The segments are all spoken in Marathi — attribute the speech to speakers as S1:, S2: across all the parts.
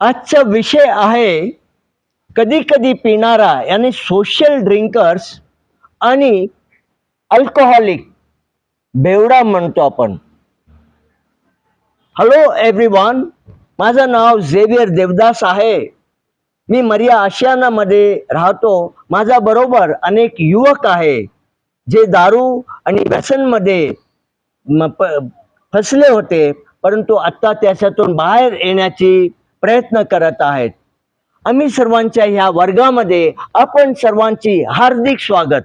S1: आजचा विषय आहे कधी कधी पिणारा यानी सोशल ड्रिंकर्स आणि अल्कोहोलिक बेवडा म्हणतो आपण. हॅलो एव्हरीवन माझं नाव झेवियर देवदास आहे. मी मरिया आशियानामध्ये राहतो. माझ्या बरोबर अनेक युवक आहे जे दारू आणि व्यसनमध्ये फसले होते परंतु आत्ता त्याच्यातून बाहेर येण्याची प्रयत्न करत आहेत. आम्ही सर्वांच्या ह्या वर्गामध्ये आपण सर्वांची हार्दिक स्वागत.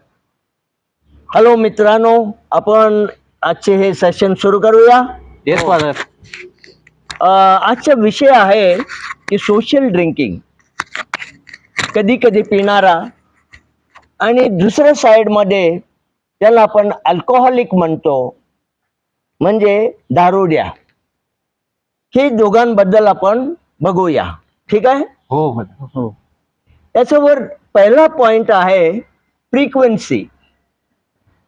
S1: हॅलो मित्रांनो आपण आजचे हे सेशन सुरू करूया.
S2: येस फादर
S1: अ, आजचा विषय आहे की सोशल ड्रिंकिंग कधी कधी पिणारा आणि दुसऱ्या साईडमध्ये त्याला आपण अल्कोहोलिक म्हणतो. म्हणजे दारुड्या. हे दोघांबद्दल आपण बघूया. ठीक आहे?
S2: हो father. हो.
S1: त्याच्यावर पहिला पॉइंट आहे फ्रिक्वेन्सी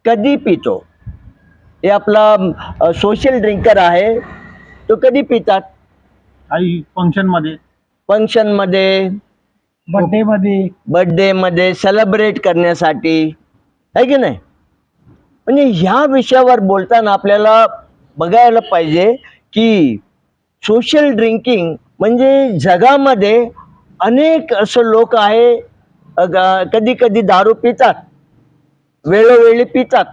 S1: कधी पितो? हे आपला सोशल ड्रिंकर आहे. तो कधी पितात?
S3: काही
S1: फंक्शनमध्ये. फंक्शनमध्ये.
S3: बर्थडे मध्ये.
S1: बर्थडे मध्ये सेलिब्रेट करण्यासाठी. आहे की नाही? म्हणजे ह्या विषयावर बोलताना आपल्याला बघायला पाहिजे की सोशल ड्रिंकिंग म्हणजे जगामध्ये अनेक असं लोक आहे कधी कधी दारू पितात वेळोवेळी पितात.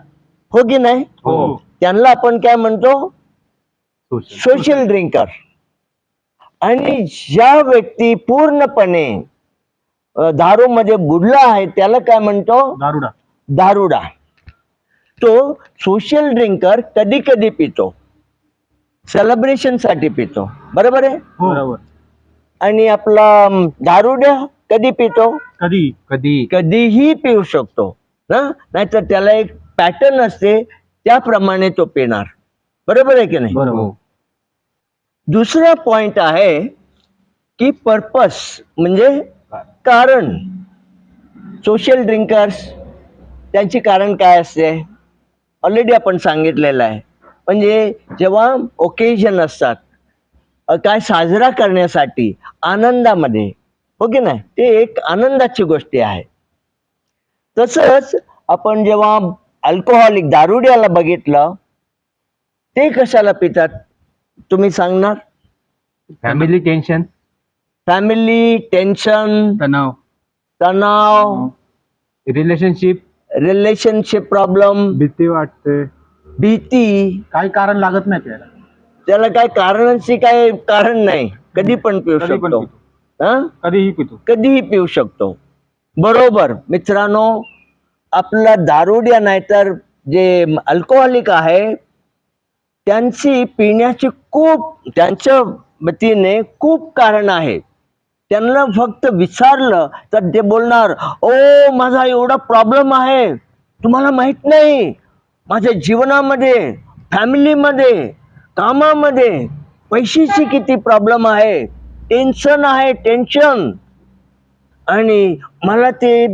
S1: हो की नाही?
S2: हो.
S1: त्यांना आपण काय म्हणतो. सोशल ड्रिंकर आणि ज्या व्यक्ती पूर्णपणे अ, दारूमध्ये बुडला आहे त्याला काय म्हणतो?
S3: दारुडा.
S1: दारुडा. तो सोशल ड्रिंकर कधी कधी पितो. सेलिब्रेशनसाठी पितो. बरोबर आहे?
S3: बरोबर.
S1: आणि आपला अम, दारुड्या कधी पितो?
S3: कधी?
S2: कधी?
S1: कधीही पिऊ शकतो ना? नाहीतर त्याला एक पॅटर्न असते त्याप्रमाणे तो पिणार. बरोबर आहे की नाही?
S2: बरोबर.
S1: दुसरा पॉइंट आहे की पर्पस म्हणजे कारण. सोशल ड्रिंकर्स त्यांची कारण काय असते? ऑलरेडी आपण सांगितलेलं आहे. म्हणजे जेव्हा ओकेजन असतात काय साजरा करण्यासाठी आनंदामध्ये हो की नाही? ते एक आनंदाची गोष्टी आहे. तसंच आपण जेव्हा अल्कोहॉलिक दारुड्याला बघितलं ते कशाला पितात? तुम्ही सांगणार?
S2: फॅमिली टेन्शन
S1: फॅमिली टेन्शन
S3: तणाव.
S1: तणाव.
S2: रिलेशनशिप
S1: रिलेशनशिप प्रॉब्लेम
S3: भीती वाटते.
S1: भीती
S3: काही कारण लागत नाही प्यायला.
S1: त्याला काय कारणांची काय कारण नाही. कधी पण पिऊ
S3: कधी पण
S1: शकतो.
S3: पितो.
S1: हा?
S3: कधीही पितो.
S1: कधीही पिऊ शकतो. बरोबर. मित्रांनो आपला दारुड्या नाहीतर जे अल्कोहोलिक आहे त्यांची पिण्याची खूप त्यांच्या वतीने खूप कारण आहे. त्यांना फक्त विचारलं तर ते बोलणार ओ माझा एवढा प्रॉब्लेम आहे. तुम्हाला माहीत नाही. माझ्या जीवनामध्ये फॅमिलीमध्ये कामामध्ये पैशाची किती प्रॉब्लेम आहे? टेन्शन आहे टेन्शन आणि मला ते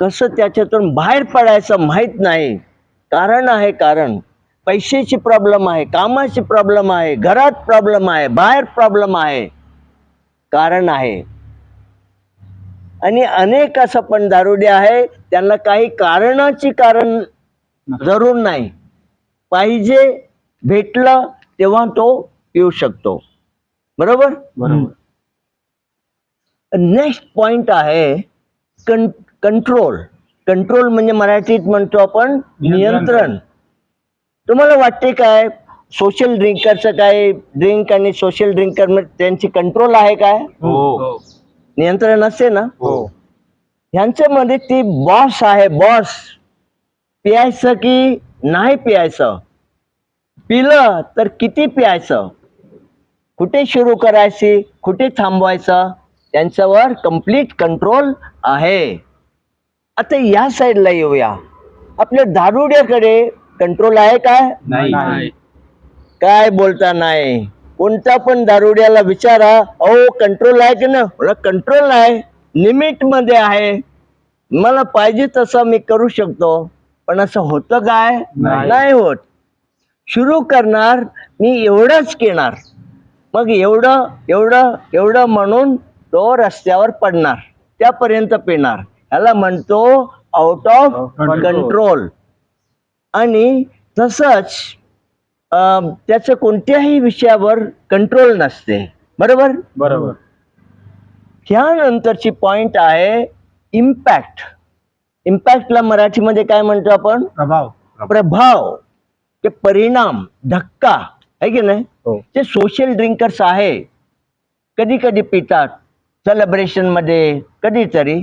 S1: कसं त्याच्यातून बाहेर पडायचं माहीत नाही. कारण आहे कारण. पैशाची प्रॉब्लेम आहे कामाची प्रॉब्लेम आहे घरात प्रॉब्लेम आहे बाहेर प्रॉब्लेम आहे. कारण आहे. आणि अनेक असं पण दारुडे आहे त्यांना काही कारणाची कारण जरूर नाही. पाहिजे भेटलं तेव्हा तो पिऊ शकतो. बरोबर?
S3: बरोबर.
S1: नेक्स्ट पॉइंट आहे कं कंट्रोल. कंट्रोल म्हणजे मराठीत म्हणतो आपण
S3: नियंत्रण.
S1: तुम्हाला वाटते काय? सोशल ड्रिंकरचं काय ड्रिंक आणि सोशल ड्रिंकर त्यांची कंट्रोल आहे काय?
S2: हो.
S1: नियंत्रण असते ना?
S2: हो.
S1: ह्यांच्यामध्ये ती बॉस आहे बॉस. पियायचं की नाही पियायचं? पिलं तर किती पियायचं? कुठे सुरू करायची? कुठे थांबवायचं? त्यांच्यावर कंप्लीट कंट्रोल आहे. आता या साईडला येऊया. आपल्या दारुड्याकडे कंट्रोल आहे काय
S2: नाही.
S1: काय बोलता नाही. कोणत्या पण दारुड्याला विचारा. अहो कंट्रोल आहे की ना कंट्रोल आहे लिमिटमध्ये आहे. मला पाहिजे तसं मी करू शकतो. पण असं होतं काय?
S3: नाही.
S1: होत. सुरू करणार मी एवढंच घेणार. मग एवढं एवढं एवढं म्हणून तो रस्त्यावर पडणार. त्यापर्यंत पिणार. ह्याला म्हणतो आउट ऑफ. कंट्रोल आणि तसंच अं, त्याचं कोणत्याही विषयावर कंट्रोल नसते. बरोबर?
S3: बरोबर.
S1: ह्यानंतरची पॉइंट आहे इम्पॅक्ट इम्पॅक्टला मराठीमध्ये काय म्हणतो आपण?
S3: प्रभाव.
S1: प्रभाव. ते परिणाम धक्का. आहे की नाही?
S3: हो.
S1: ते सोशल ड्रिंकर्स आहे. कधी कधी पितात. सेलिब्रेशनमध्ये कधीतरी.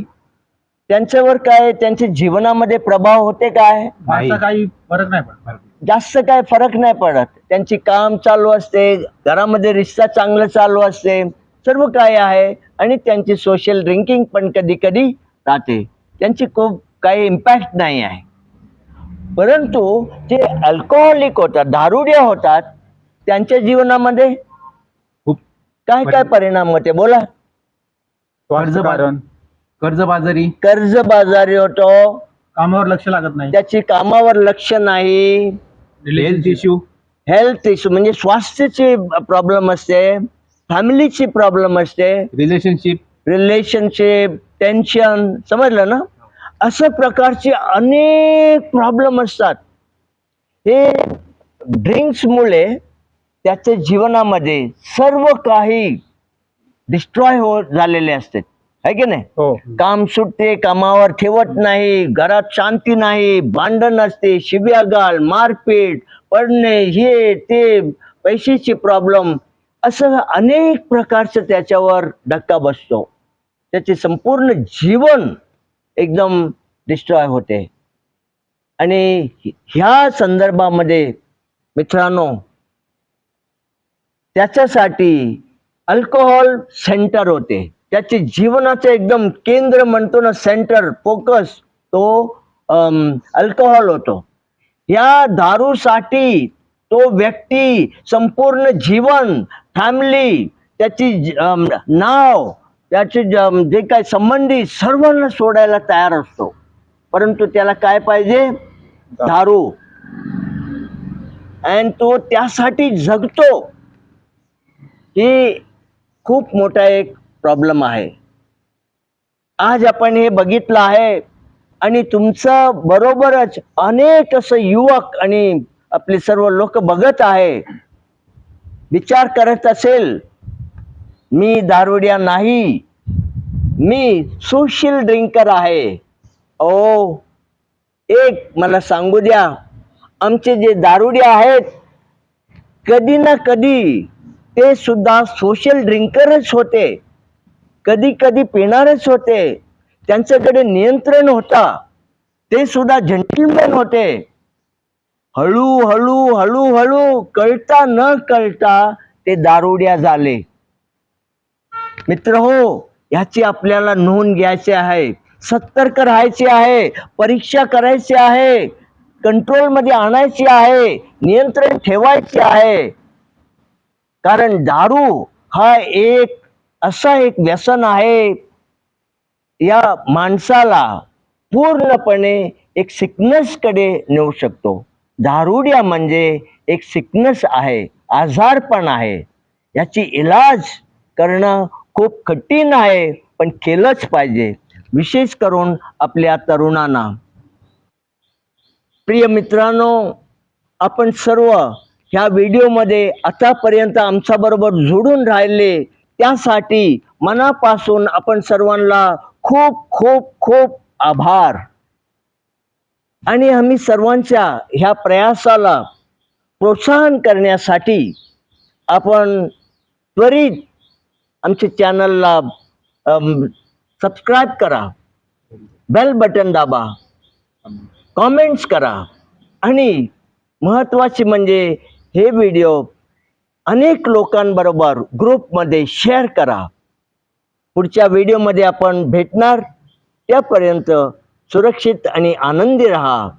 S1: त्यांच्यावर काय त्यांच्या जीवनामध्ये प्रभाव होते काय?
S3: काही फरक नाही पडत
S1: जास्त काय फरक नाही पडत. त्यांची काम चालू असते घरामध्ये रिश्ता चांगलं चालू असते सर्व काय आहे. आणि त्यांची सोशल ड्रिंकिंग पण कधी कधी राहते. त्यांची खूप काही इम्पॅक्ट नाही आहे. परंतु जे अल्कोहोलिक होतात दारुड्या होतात त्यांच्या जीवनामध्ये काय काय परिणाम होते? बोला.
S3: कारण
S2: कर्जबाजारी.
S1: कर्जबाजारी होतो.
S3: कामावर लक्ष लागत नाही.
S1: त्याची कामावर लक्ष नाही.
S2: हेल्थ इश्यू
S1: हेल्थ इश्यू म्हणजे स्वास्थ्याची प्रॉब्लेम असते फॅमिलीची प्रॉब्लेम असते.
S2: रिलेशनशिप
S1: रिलेशनशिप टेन्शन समजलं ना? अशा प्रकारचे अनेक प्रॉब्लेम असतात. हे ड्रिंक्समुळे त्याच्या जीवनामध्ये सर्व काही डिस्ट्रॉय हो झालेले असते. है की नाही?
S3: हो.
S1: काम सुटते कामावर ठेवत नाही घरात शांती नाही भांडण असते शिव्या गाल मारपीट पडणे हे ते पैशाची प्रॉब्लेम असं अनेक प्रकारचं त्याच्यावर धक्का बसतो. त्याचे संपूर्ण जीवन एकदम डिस्ट्रॉय होते. आणि ह्या संदर्भामध्ये मित्रांनो त्याच्यासाठी अल्कोहोल सेंटर होते. त्याचे जीवनाचं एकदम केंद्र म्हणतो ना सेंटर फोकस तो अल्कोहोल होतो. या दारूसाठी तो व्यक्ती संपूर्ण जीवन फॅमिली त्याची नाव त्याचे ज- काय संबंधी सर्वांना सोडायला तयार असतो. परंतु त्याला काय पाहिजे? दारू. आणि तो त्यासाठी जगतो ही खूप मोठा एक प्रॉब्लेम आहे. आज आपण हे बघितलं आहे आणि तुमचं बरोबरच अनेक असं युवक आणि आपले सर्व लोक बघत आहे. विचार करत असेल मी दारुड्या नाही. मी सोशल ड्रिंकर आहे. ओ एक मला सांगू द्या. आमचे जे दारुडे आहेत कधी ना कधी ते सुद्धा सोशल ड्रिंकरच होते. कधी कधी पिणारच होते. त्यांच्याकडे नियंत्रण होता. ते सुद्धा जंटलमॅन होते. हळू हळू हळू हळू कळता न कळता ते दारुड्या झाले. मित्र हो ह्याची आपल्याला नोंद घ्यायची आहे. सतर्क राहायची आहे परीक्षा करायची आहे कंट्रोलमध्ये आणायची आहे नियंत्रण ठेवायचे आहे. कारण दारू हा एक असा एक व्यसन आहे. या माणसाला पूर्णपणे एक सिकनेसकडे नेऊ शकतो. दारुड्या म्हणजे एक सिकनेस आहे आजारपण आहे. याची इलाज करणं खूप कठीण आहे पण केलंच पाहिजे. विशेष करून आपल्या तरुणांना. प्रिय मित्रांनो आपण सर्व ह्या व्हिडिओमध्ये आतापर्यंत आमच्याबरोबर जोडून राहिले. त्यासाठी मनापासून आपण सर्वांना खूप खूप खूप आभार. आणि आम्ही सर्वांच्या ह्या प्रयासाला प्रोत्साहन करण्यासाठी आपण त्वरित आमच्या चॅनलला सबस्क्राईब करा. बेल बटन दाबा. कॉमेंट्स करा. आणि महत्त्वाचे म्हणजे हे व्हिडिओ अनेक लोकांबरोबर ग्रुपमध्ये शेअर करा. पुढच्या व्हिडिओमध्ये आपण भेटणार. त्यापर्यंत सुरक्षित आणि आनंदी रहा.